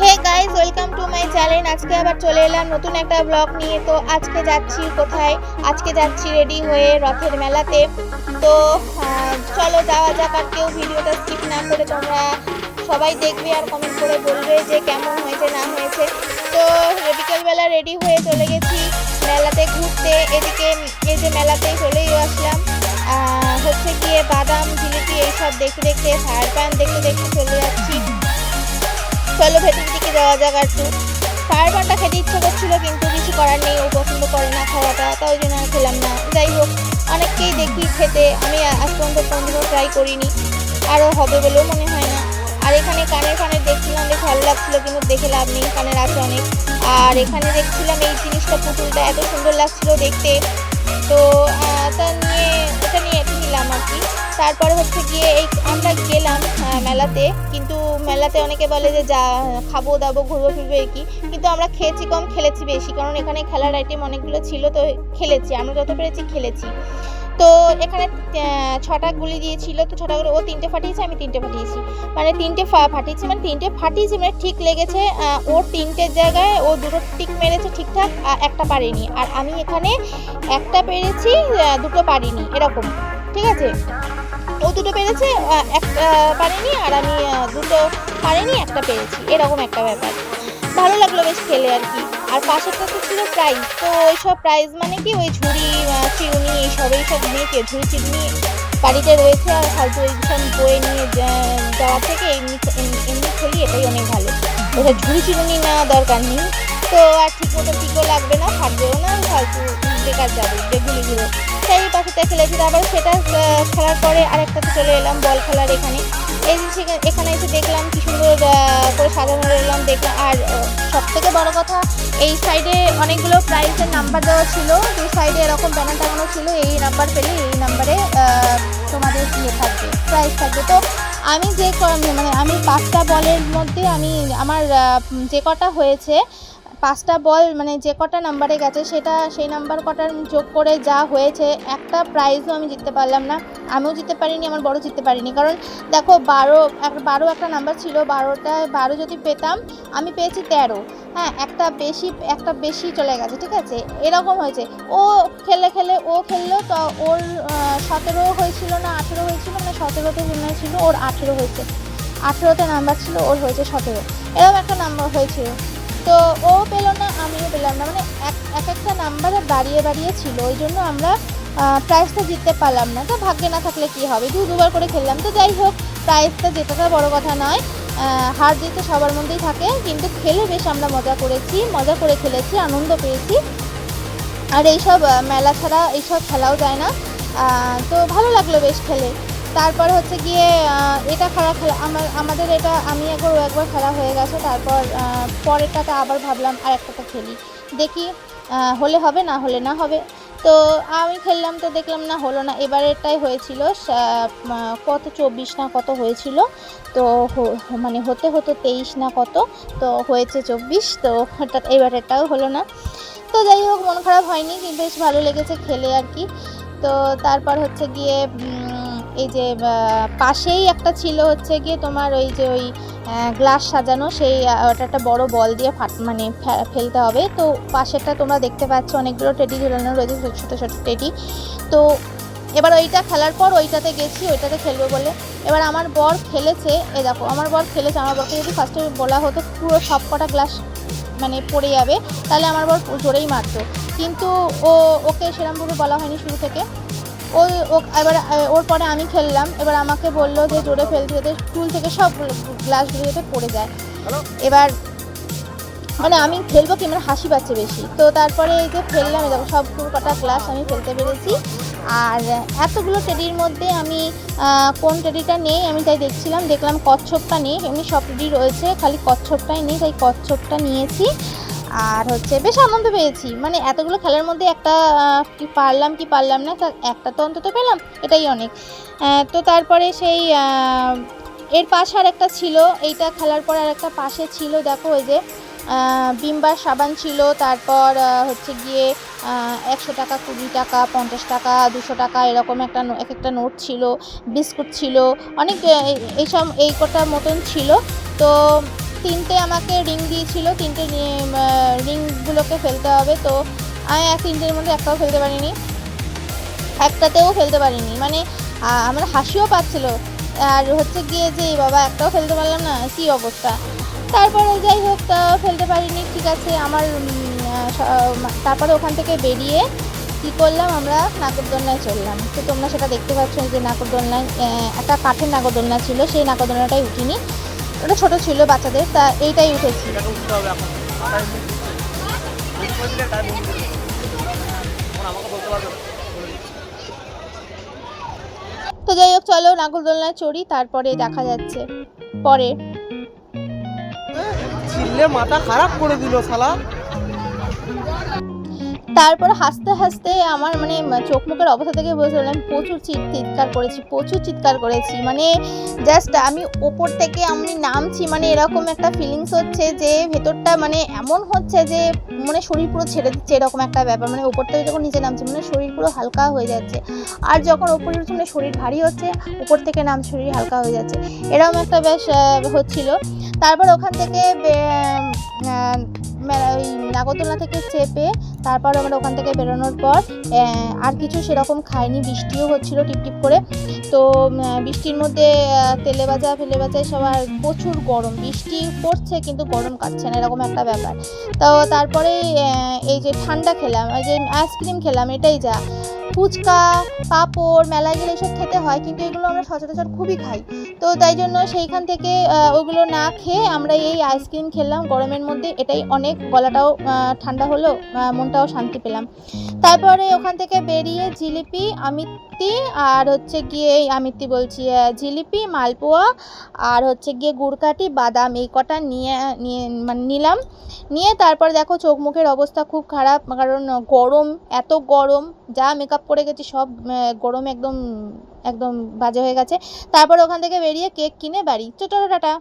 Hey guys welcome to my channel আজকে আবার চলে এলাম নতুন একটা ব্লগ নিয়ে। তো আজকে যাচ্ছি কোথায়? আজকে যাচ্ছি রেডি হয়ে রথের মেলাতে। তো চলো যাওয়া যাক আর কেউ ভিডিওটা স্কিপ না করে তোমরা সবাই দেখবে আর কমেন্ট করে বলবে যে কেমন হয়েছে, না হয়েছে। তো বিকেলবেলা রেডি হয়ে চলে গেছি মেলাতে ঘুরতে। এদিকে, এই যে মেলাতেই চলেই আসলাম। হচ্ছে গিয়ে বাদাম, জিলিপি এইসব দেখতে দেখতে ফায়ার প্যান দেখতে দেখতে চলে যাচ্ছি। চলো ভেতর দিকে যাওয়া যাক আর একটু। ফায়ার পানটা খেতে ইচ্ছে করছিল, কিন্তু কিছু করার নেই, ও পছন্দ করে না খাওয়াটা তাই জন্য আর খেলাম না। যাই হোক, অনেককেই দেখি খেতে, আমি আজ পর্যন্ত কোনোদিনও ট্রাই করিনি, আরও হবে বলেও মনে হয় না। আর এখানে কানের ফানের দেখছিলাম, বেশ ভালো লাগছিল, কিন্তু দেখে লাভ নেই, কানের আছে অনেক। আর এখানে দেখছিলাম এই জিনিসটা, পুতুলটা এত সুন্দর লাগছিল দেখতে। তো তা নিয়ে, এটা নিয়ে নিলাম আর কি। তারপরে হচ্ছে গিয়ে এই আমরা গেলাম মেলাতে। কিন্তু মেলাতে অনেকে বলে যে যা, খাব দাবো, ঘুরবো ফিরবো কি। কিন্তু আমরা খেয়েছি কম, খেলেছি বেশি। কারণ এখানে খেলার আইটেম অনেকগুলো ছিল, তো খেলেছি। আমরা যত পেরেছি খেলেছি। তো এখানে ছটা গুলি দিয়েছিল। তো ছটা গুলো, ও তিনটে ফাটিয়েছে, আমি তিনটে ফাটিয়েছি। মানে তিনটে ফাটিয়েছি মানে তিনটে ফাটিয়েছি মানে ঠিক লেগেছে। ওর তিনটের জায়গায় ও দুটো টিক মেরেছে ঠিকঠাক একটা পারেনি। আর আমি এখানে একটা পেরেছি দুটো পারিনি, এরকম। ঠিক আছে? ও দুটো পেরেছে একটা পারেনি আর আমি দুটো পারেনি একটা পেরেছি। এরকম একটা ব্যাপার। ভালো লাগল বেশ খেলে আর কি। আর পাশেরটা তো ছিল প্রাইজ তো ওইসব প্রাইজ মানে কি, ওই ঝুড়ি চিরুনি, এইসব এইসব নিয়ে কে, ঝুড়ি চিরুনি বাড়িতে রয়েছে আর ফালতু এইসব বয়ে নিয়ে যা- যাওয়ার থেকে এমনি, এমনি- খেলি এটাই অনেক ভালো। ওটা ঝুড়ি চিরুনি নেওয়া দরকার নেই। তো আর ঠিক মতো ঠিকও বেকার যাবে যেগুলিগুলো সেই পাখিটা খেলেছি তারপর সেটা খেলার পরে আরেকটাতে চলে এলাম, বল খেলার এখানে। এই যে এখানে এসে দেখলাম কি সুন্দর করে সাজানো এলাম দেখলাম। আর সব থেকে বড় কথা, এই সাইডে অনেকগুলো প্রাইজের নাম্বার দেওয়া ছিল দু সাইডে এরকম ব্যানার টাঙানো ছিল, এই নাম্বার পেলে এই নাম্বারে তোমাদের ইয়ে থাকবে প্রাইজ থাকবে। তো আমি যে মানে আমি পাঁচটা বলের মধ্যে আমি, আমার যে কটা হয়েছে পাঁচটা বল মানে যে কটা নাম্বারে গেছে সেটা সেই নাম্বার কটার যোগ করে যা হয়েছে, একটা প্রাইজও আমি জিততে পারলাম না। আমিও জিততে পারিনি, আমার বড় জিততে পারিনি। কারণ দেখো, বারো বারো একটা নাম্বার ছিল, বারোটা, বারো যদি পেতাম, আমি পেয়েছি তেরো। হ্যাঁ একটা বেশি একটা বেশি চলে গেছে, ঠিক আছে? এরকম হয়েছে। ও খেলে খেলে ও খেললো, তো ওর সতেরো হয়েছিল না আঠেরো হয়েছিল? মানে সতেরোতে মনে ছিল, ওর আঠেরো হয়েছে। আঠেরোতে নাম্বার ছিল, ওর হয়েছে সতেরো। এরকম একটা নাম্বার হয়েছিল। তো ও পেল না, আমিও পেলাম না। মানে এক এক একটা নাম্বারে বাড়িয়ে বাড়িয়ে ছিল, ওই জন্য আমরা প্রাইজটা জিততে পারলাম না। তো ভাগ্যে না থাকলে কি হবে? দু, দুবার করে খেললাম। তো যাই হোক প্রাইজটা জেতাটা বড় কথা নয়। হার জিতে সবার মধ্যেই থাকে, কিন্তু খেলে বেশ আমরা মজা করেছি, মজা করে খেলেছি, আনন্দ পেয়েছি। আর এইসব মেলা ছাড়া এইসব খেলাও যায় না। তো ভালো লাগল বেশ খেলে। তারপর হচ্ছে গিয়ে এটা খারাপ আমার, আমাদের এটা, আমি একবার, ও একবার খেলা হয়ে গেছে, তারপর পরেরটাতে আবার ভাবলাম আর একটাতে খেলি। দেখি হলে হবে, না হলে না হবে। তো আমি খেললাম তো দেখলাম না, হলো না। এবারেরটাই হয়েছিল কত চব্বিশ না কত হয়েছিল, তো মানে হতে হতো তেইশ না কত, তো হয়েছে চব্বিশ, তো হঠাৎ এবারেরটাও হলো না। তো যাই হোক, মন খারাপ হয়নি কিন্তু বেশ ভালো লেগেছে খেলে আর কি। তো তারপর হচ্ছে গিয়ে এই যে পাশেই একটা ছিল হচ্ছে গিয়ে তোমার ওই যে ওই গ্লাস সাজানো, সেই ওটা একটা বড় বল দিয়ে ফাট মানে ফেলতে হবে। তো পাশেরটা তোমরা দেখতে পাচ্ছ, অনেকগুলো টেডি ঝুলানো রয়েছে, ছোটো ছোটো টেডি। তো এবার ওইটা খেলার পর ওইটাতে গেছি, ওইটাতে খেলব বলে। এবার আমার বর খেলেছে, এ দেখো, আমার বর খেলেছে, আমার বরকে যদি ফার্স্টে বলা হতো, পুরো সব কটা গ্লাস মানে পড়ে যাবে, তাহলে আমার বর জোরেই মারতো। কিন্তু ও, ওকে সেরকমভাবে বলা হয়নি শুরু থেকে। ও ও এবার ওর পরে আমি খেললাম। এবার আমাকে বলল যে জোরে ফেলতে যাতে টুল থেকে সব গ্লাসগুলো যাতে পড়ে যায়। এবার মানে আমি ফেলব কি? আমার হাসি পাচ্ছে বেশি। তো তারপরে এই যে ফেললাম দেখো সব কটা গ্লাস আমি ফেলতে পেরেছি। আর এতগুলো টেডির মধ্যে আমি কোন টেডিটা নেই আমি তাই দেখছিলাম। দেখলাম কচ্ছপটা নেই এমনি সব টেডি রয়েছে খালি কচ্ছপটাই নেই তাই কচ্ছপটা নিয়েছি। আর হচ্ছে বেশ আনন্দ পেয়েছি। মানে এতগুলো খেলার মধ্যে একটা কি পারলাম কি পারলাম না, তা একটা তো অন্তত পেলাম, এটাই অনেক। তো তারপরে সেই এর পাশে আর একটা ছিল, এইটা খেলার পর আর একটা পাশে ছিল, দেখো ওই যে বিমবার সাবান ছিল, তারপর হচ্ছে গিয়ে একশো টাকা, কুড়ি টাকা, পঞ্চাশ টাকা, দুশো টাকা, এরকম একটা এক একটা নোট ছিল, বিস্কুট ছিল, অনেক এইসব, এই কটা মতন ছিল। তো তিনটে আমাকে রিং দিয়েছিল, তিনটে রিংগুলোকে ফেলতে হবে, তো আমি এক তিনটের মধ্যে একটাও ফেলতে পারিনি। একটাতেও ফেলতে পারিনি মানে আমার হাসিও পাচ্ছিল। আর হচ্ছে গিয়ে যে "এই বাবা, একটাও ফেলতে পারলাম না, কী অবস্থা? তারপরে যাই হোক, তা, ফেলতে পারিনি, ঠিক আছে, আমার তারপরে ওখান থেকে বেরিয়ে কী করলাম আমরা, নাগরদোলনায় চললাম। তো তোমরা সেটা দেখতে পাচ্ছ যে, নাগরদোলনায় একটা কাঠের নাগরদোলনা ছিল, সেই নাগরদোলনাটাই উঠিনি। ওটা ছোট ছিল বাচ্চাদের তা এইটাই উঠেছি। তো যাই হোক চলো নাগরদোলনায় চড়ি তারপরে দেখা যাচ্ছে পরে। চিল্লে মাথা খারাপ করে দিল শালা। তারপরে হাসতে হাসতে আমার মানে চোখ মুখের অবস্থা থেকে পারলাম, প্রচুর চিৎ- চিৎকার করেছি, প্রচুর চিৎকার করেছি। মানে জাস্ট আমি ওপর থেকে আমি নামছি মানে এরকম একটা ফিলিংস হচ্ছে যে ভেতরটা মানে এমন হচ্ছে যে মানে শরীর পুরো ছেড়ে দিচ্ছে এরকম একটা ব্যাপার। মানে ওপর থেকে যখন নিচে নামছি মানে শরীর পুরো হালকা হয়ে যাচ্ছে। আর যখন ওপরে উঠছে মানে শরীর ভারী হচ্ছে উপর থেকে নাম শরীর হালকা হয়ে যাচ্ছে। এরকম একটা বেশ হচ্ছিল। তারপর ওখান থেকে মেলা- ওই থেকে চেপে তারপর আমরা ওখান থেকে বেরোনোর পর আর কিছু সেরকম খাইনি, বৃষ্টিও হচ্ছিল টিপটিপ করে। তো বৃষ্টির মধ্যে তেলে বাজা ফেলে বাজায় সবার প্রচুর গরম। বৃষ্টি পড়ছে কিন্তু গরম কাটছে না, এরকম একটা ব্যাপার। তো তারপরে এই যে ঠান্ডা খেলাম, এই যে আইসক্রিম খেলাম, এটাই যা। ফুচকা, পাঁপড় মেলায় গেলে এসব খেতে হয়, কিন্তু এগুলো আমরা সচরাচর খুবই খাই। তো তাই জন্য সেইখান থেকে ওগুলো না খেয়ে আমরা এই আইসক্রিম খেলাম। গরমের মধ্যে এটাই অনেক গলাটাও ঠান্ডা হলো মনটাও শান্তি পেলাম। তারপরে ওখান থেকে বেরিয়ে জিলিপি, আমিত্তি আর হচ্ছে গিয়ে আমিত্তি বলছি জিলিপি, মালপোয়া আর হচ্ছে গিয়ে গুড়কাঠি, বাদাম এই কটা নিয়ে নিয়ে মানে নিলাম। নিয়ে তারপর দেখো চোখ মুখের অবস্থা খুব খারাপ, কারণ গরম, এত গরম, যা মেকআপ করে গেছি, সব গরম একদম একদম বাজে হয়ে গেছে। তারপর ওখান থেকে বেরিয়ে কেক কিনে বাড়ি। চোটা টাটা।